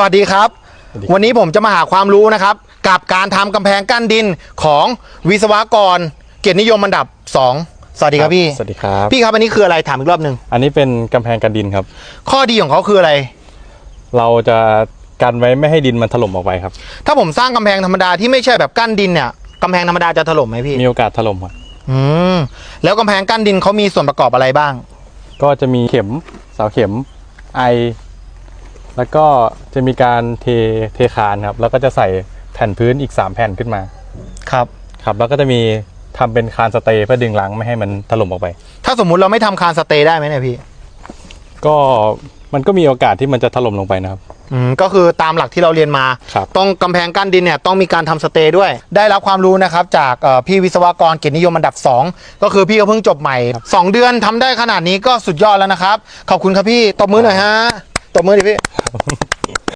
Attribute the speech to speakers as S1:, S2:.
S1: สวัสดีครับ
S2: สวัสดีครับ
S1: วันนี้ผมจะมาหาความรู้นะครับ กับการทำกำแพงกั้นดินของวิศวกร เกียรตินิยมอันดับ 2 สวัสดีครับพี่
S2: สวัสดีครับ
S1: พี่ครับอันนี้คืออะไรถามอีกรอบหนึ่ง
S2: อันนี้เป็นกำแพงกันดินครับ
S1: ข้อดีของเขาคืออะไร
S2: เราจะกันไว้ไม่ให้ดินมันถล่มออกไปครับ
S1: ถ้าผมสร้างกำแพงธรรมดาที่ไม่ใช่แบบกั้นดินเนี่ยกำแพงธรรมดาจะถล่มไหมพี่
S2: มีโอกาสถล่มครับ
S1: อืมแล้วกำแพงกั้นดินเขามีส่วนประกอบอะไรบ้าง
S2: ก็จะมีเข็มเสาเข็มไอ แล้วก็จะมีการเทเทคานครับ แล้วก็จะใส่แผ่นพื้นอีก 3 แผ่นขึ้นมา
S1: ครับ
S2: ครับ แล้วก็จะมีทำเป็นคานสเตย์เพื่อดึงหลังไม่ให้มันถล่มออกไป
S1: ถ้าสมมุติเราไม่ทำคานสเตย์ได้ไหมเนี่ยพี่
S2: ก็มันก็มีโอกาสที่มันจะถล่มลงไปนะครับ
S1: อืมก็คือตามหลักที่เราเรียนมา
S2: ครับ
S1: ต้องกำแพงกั้นดินเนี่ยต้องมีการทำสเตย์ด้วย ได้รับความรู้นะครับจากเอ่อพี่วิศวกรเกียรตินิยมอันดับ 2 ก็คือพี่เขาเพิ่งจบใหม่ 2 เดือนทำได้ขนาดนี้ก็สุดยอดแล้วนะครับ ขอบคุณครับพี่ตบมือหน่อยฮะตบมือดิพี่ フフフ。